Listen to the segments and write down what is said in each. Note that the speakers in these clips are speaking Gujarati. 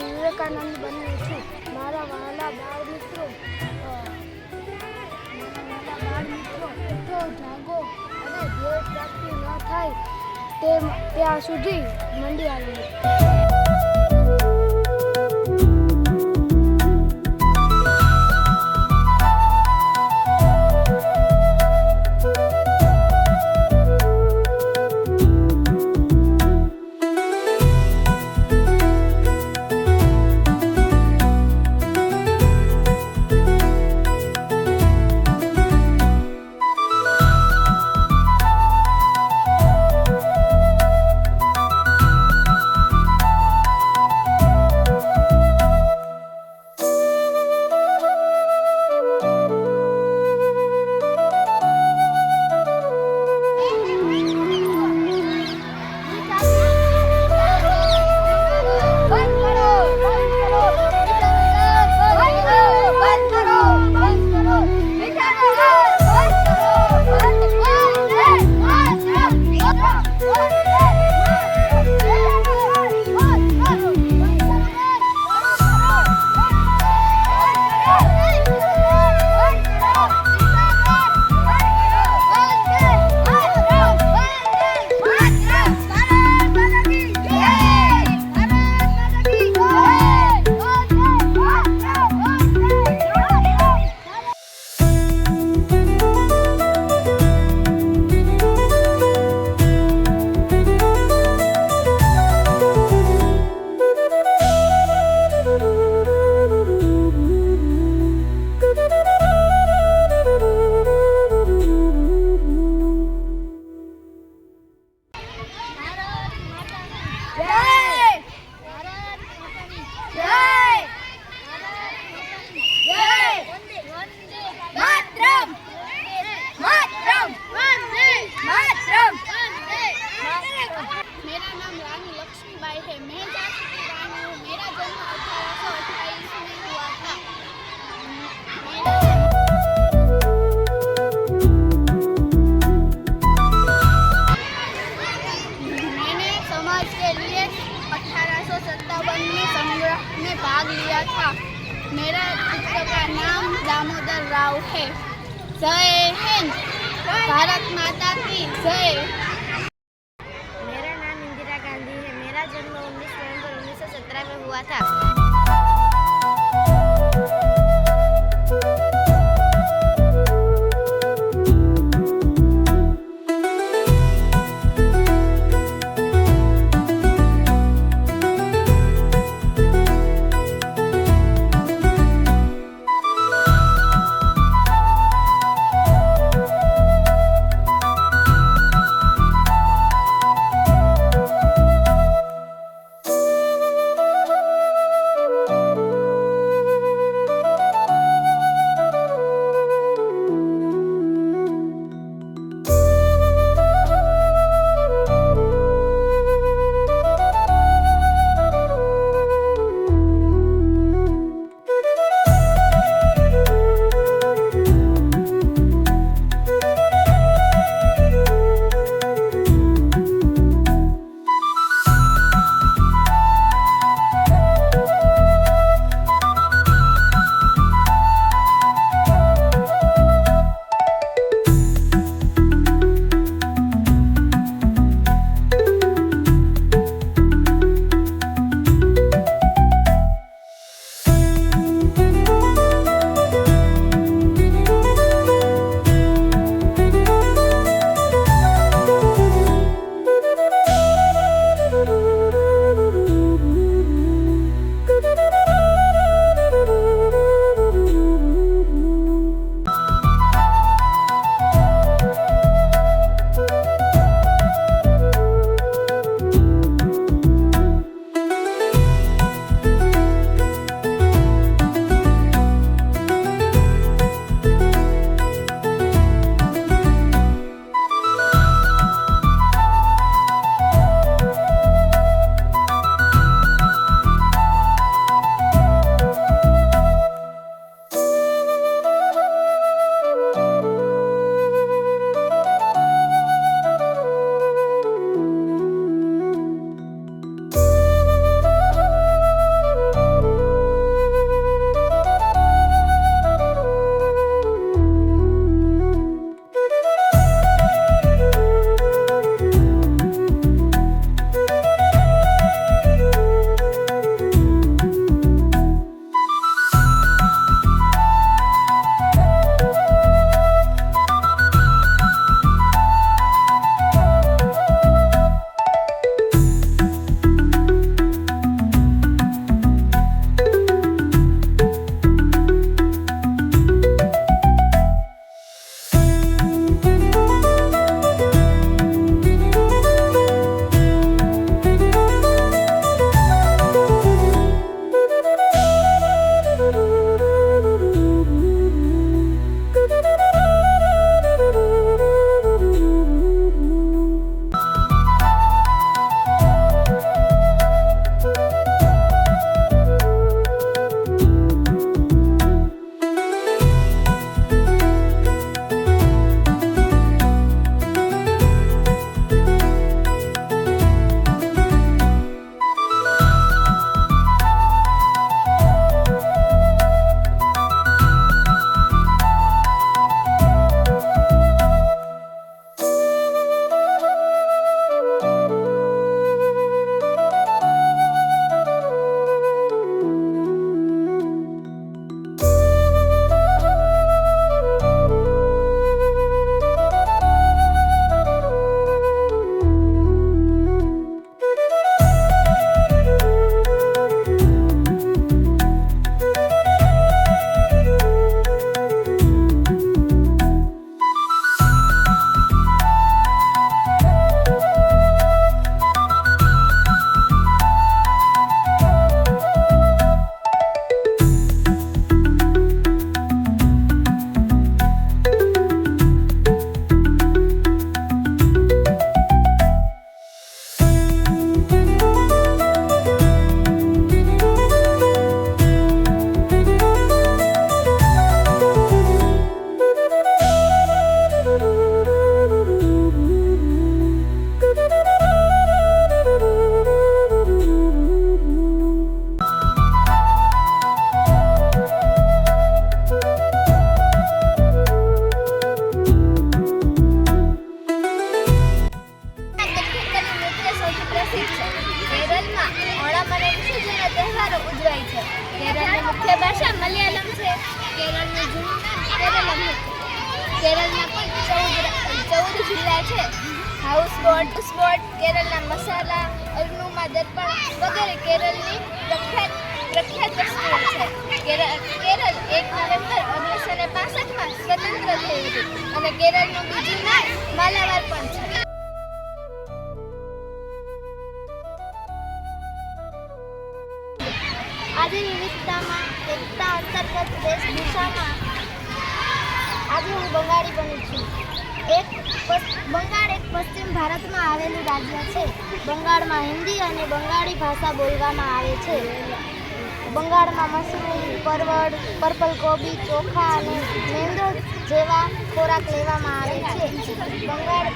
વિવેકાનંદ બન્યો છું. મારા વહાલા બાળ મિત્રો મારા જાગો અને ધ્યેય પ્રાપ્તિ ન થાય તે ત્યાં સુધી મંડી આવ્યો जय हिंद भारत माता की जय मेरा नाम इंदिरा गांधी है मेरा जन्म 19 नवंबर 1917 में हुआ था પ્રસિદ્ધ છે. કેરળમાં ઓણમ અને વિષુ જેવા તહેવારો ઉજવાય છે. કેરળની મુખ્ય ભાષા મલયાલમ છે. કેરળનું જૂન નામ કેરલમ કેરળમાં પણ ચૌદ ચૌદ જિલ્લા છે. હાઉસ બોટ સ્પોટ કેરળના મસાલા અરુણુમા દર્પણ વગેરે કેરળની પ્રખ્યાત પ્રખ્યાત વસ્તુઓ છે. કેરળ કેરળ એક નવેમ્બર ઓગણીસો ને પાસઠમાં સ્વતંત્ર થયું હતું. અને કેરળનું બીજું નામ માલાવાર પણ છે. ભારતમાં આવેલું રાજ્ય છે. બંગાળમાં હિન્દી અને બંગાળી ભાષા બોલવામાં આવે છે. બંગાળમાં મશરૂમ પરવળ પર્પલ કોબી, ચોખા અને મેંદો જેવા ખોરાક લેવામાં આવે છે. બંગાળ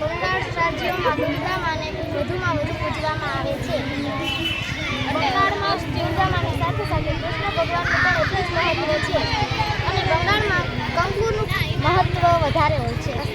બંગાળ રાજ્યોમાં દુર્ગામ અને વધુમાં વધુ પૂજવામાં આવે છે. બંગાળમાં દુર્ગામ સાથે સાથે કૃષ્ણ ભગવાનનું પણ એટલું જ મહત્ત્વ છે. અને બંગાળમાં કંકુનું મહત્ત્વ વધારે હોય છે.